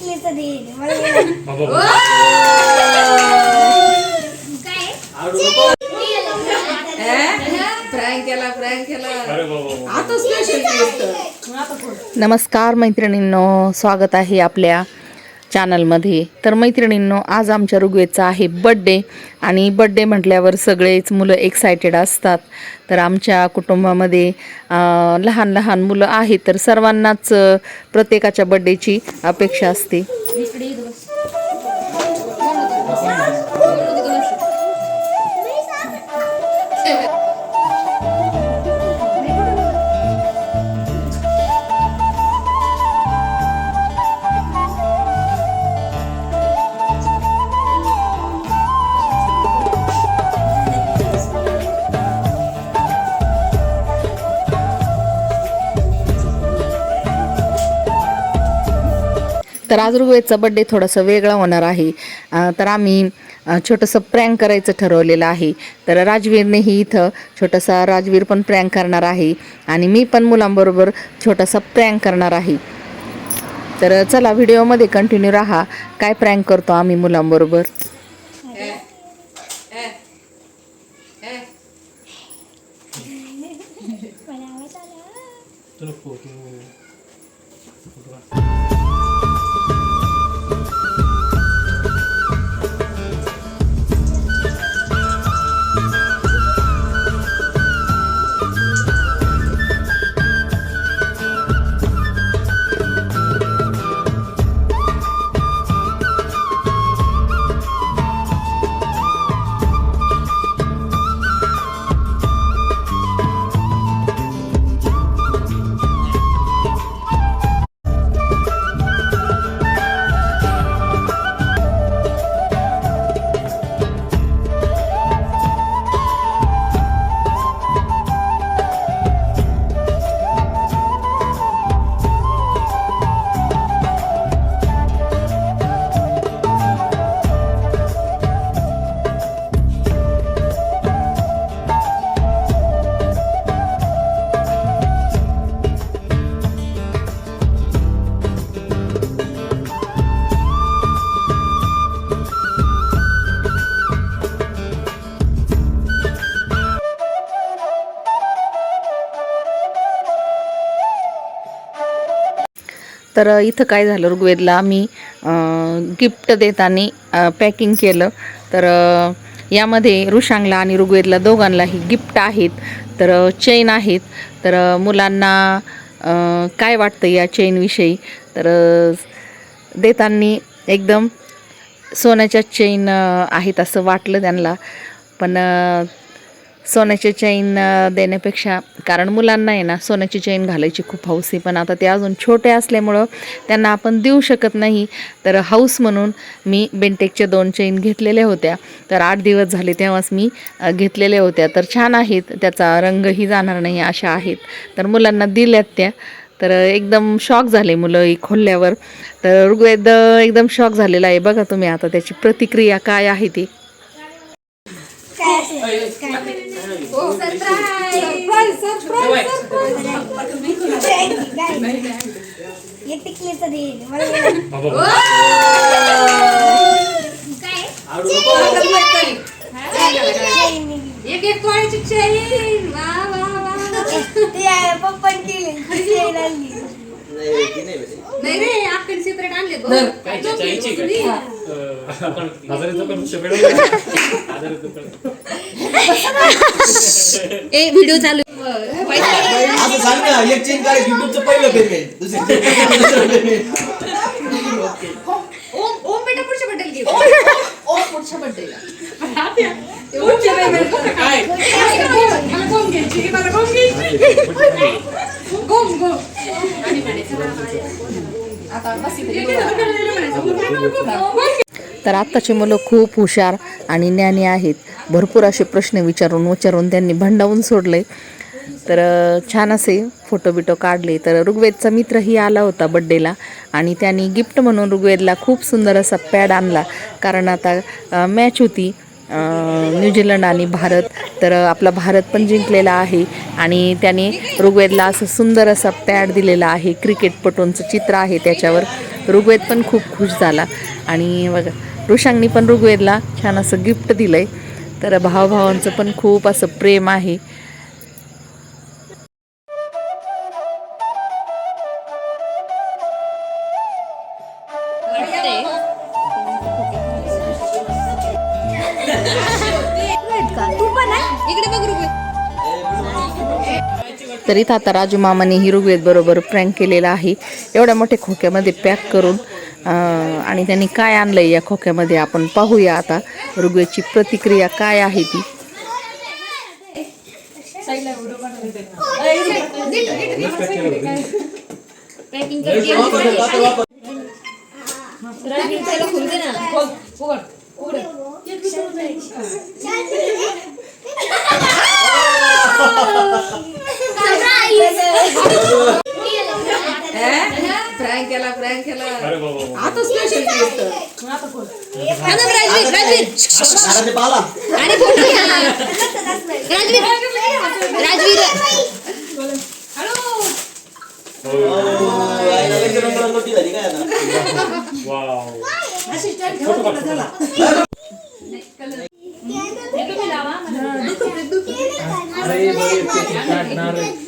मला केला केला. आता स्पेशल नमस्कार मैत्रिणींनो स्वागत आहे आपल्या चॅनलमध्ये. तर मैत्रिणींनो आज आमच्या ऋग्वेदचा आहे बड्डे. आणि बड्डे म्हटल्यावर सगळेच मुलं एक्सायटेड असतात. तर आमच्या कुटुंबामध्ये लहान लहान मुलं आहेत. तर सर्वांनाच प्रत्येकाच्या बड्डेची अपेक्षा असते. तर आज ऋग्वेदचा बड्डे थोडासा वेगळा होणार आहे. तर आम्ही छोटंसं प्रँक करायचं ठरवलेलं आहे. तर राजवीरनेही इथं छोटासा राजवीर पण प्रँक करणार आहे आणि मी पण मुलांबरोबर छोटासा प्रँक करणार आहे. तर चला व्हिडिओमध्ये कंटिन्यू राहा. काय प्रँक करतो आम्ही मुलांबरोबर? तुला तर इथं काय झालं? ऋग्वेदला मी गिफ्ट देताना पॅकिंग केलं. तर यामध्ये ऋषांगला आणि ऋग्वेदला दोघांनाही गिफ्ट आहेत. तर चेन आहेत. तर मुलांना काय वाटतं या चेनविषयी? तर देताना एकदम सोन्याच्या चेन आहेत असं वाटलं त्यांना. पण सोन्याची चैन देण्यापेक्षा कारण मुलांना आहे ना सोन्याची चैन घालायची खूप हौस आहे. पण आता ते अजून छोटे असल्यामुळं त्यांना आपण देऊ शकत नाही. तर हौस म्हणून मी बेंटेकच्या दोन चैन घेतलेल्या होत्या. तर आठ दिवस झाले तेव्हाच मी घेतलेल्या होत्या. तर छान आहेत. त्याचा रंगही जाणार नाही अशा आहेत. तर मुलांना दिल्यात त्या. तर एकदम शॉक झाले मुलं ही खोलल्यावर. तर ऋग्वेद एकदम शॉक झालेला आहे. बघा तुम्ही आता त्याची प्रतिक्रिया काय आहे ती. हे टिकलीचं दे मला बाबा एक एक तोळ्याची चैन वा वा वा ते आहे, पप्पाने केली ती चेन आणली नाही रे आपण सेपरेट आणले दोन. काय चायची काय हजारीचं पण शेवट हजारीचं पण ए व्हिडिओ चालू असं सांग ना एक चेन काय युट्यूबचं पहिलं पेमेंट दुसरं ओम ओम बेटा पुढच्या बड्डेला घे ओम पुढच्या बड्डेला पुढच्या काय मला गोम घ्यायची मला गोम घ्यायची गोम गोम आणि म्हणायचं आता बस इथे तर आत्ताची मुलं खूप हुशार आणि ज्ञानी आहेत. भरपूर असे प्रश्न विचारून विचारून त्यांनी भंडावून सोडले. तर छान असे फोटो बिटो काढले. तर ऋग्वेदचा मित्रही आला होता बड्डेला आणि त्यांनी गिफ्ट म्हणून ऋग्वेदला खूप सुंदर असा पॅड आणला. कारण आता मॅच होती न्यूझीलंड आणि भारत. तर आपला भारत पण जिंकलेला आहे आणि त्याने ऋग्वेदला असं सुंदर असा पॅड दिलेला आहे. क्रिकेटपटूंचं चित्र आहे त्याच्यावर. ऋग्वेद पण खूप खुश झाला. आणि बघा ऋषांनी पण ऋग्वेदला छान असं गिफ्ट दिलं आहे तर भावभावांचं पण खूप असं प्रेम आहे. तू पण इकडे बघ रुपये तर इथं आता राजू मामाने ही बरोबर प्रँक केलेला आहे. एवढ्या मोठ्या खोक्यामध्ये पॅक करून आणि त्यांनी काय आणलं या खोक्यामध्ये आपण पाहूया आता. ऋग्वेदची प्रतिक्रिया काय आहे ती? प्रँक केला प्रँक केला. आता स्पेशल राजवीर राजवीर आता ते पाला आणि राजवीर राजवीर अरे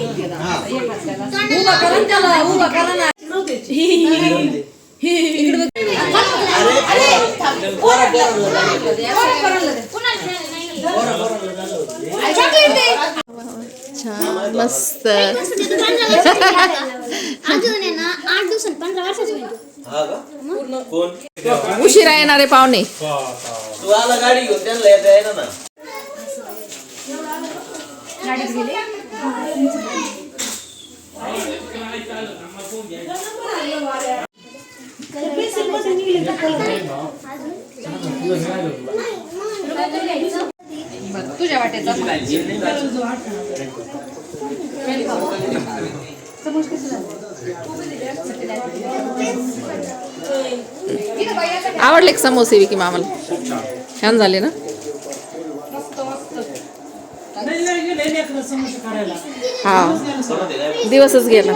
उभा करा त्याला उभा करा ना छान मस्त हा उशिरा येणारे पाहुणे. तू आला गाडी घेऊन त्यांना येता येणार ना. तुझ्या वाटेचा आवडले समोसे विकी मामाला? छान झाले ना? हा. दिवसच गेला.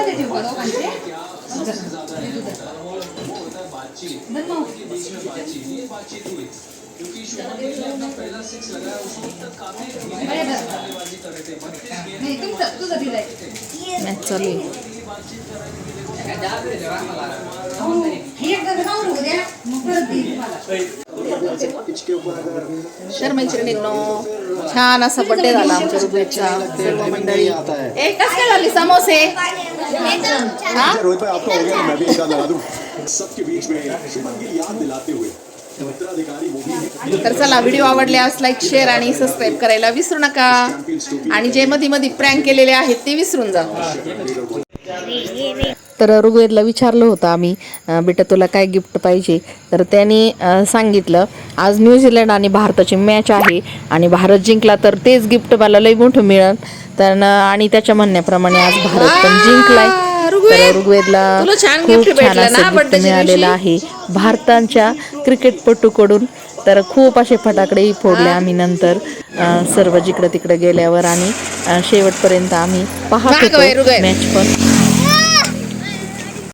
मॅच चालू आहे. तर मैत्रिणींनो छान असा बड्डे झाला आमच्या सर्व मंडळी. ए कस काय झाली? समोसे? हा? रोहित भाई आपका गया तो मैं भी एक आध लगा दूं सबके बीच में शुभन की याद दिलाते हुए उत्तराधिकारी मूवी तर चला व्हिडिओ आवडल्यास लाईक शेअर आणि सबस्क्राईब करायला विसरू नका. आणि जे मध्ये मध्ये प्रँक केलेले आहेत ते विसरून जा. तर ऋग्वेदला विचारलं होतं आम्ही बेटा तुला काय गिफ्ट पाहिजे? तर त्यांनी सांगितलं आज न्यूझीलंड आणि भारताची मॅच आहे आणि भारत जिंकला तर तेच गिफ्ट मला लई मोठं मिळेल. तर आणि त्याच्या म्हणण्याप्रमाणे आज भारत पण जिंकलाय. तर ऋग्वेदला खूप छान असं च्या मिळालेलं आहे. भारताच्या क्रिकेटपटूकडून. तर खूप असे फटाकडेही फोडले आम्ही नंतर सर्व जिकडं तिकडं गेल्यावर आणि शेवटपर्यंत आम्ही पाहत होतो. मॅच पण.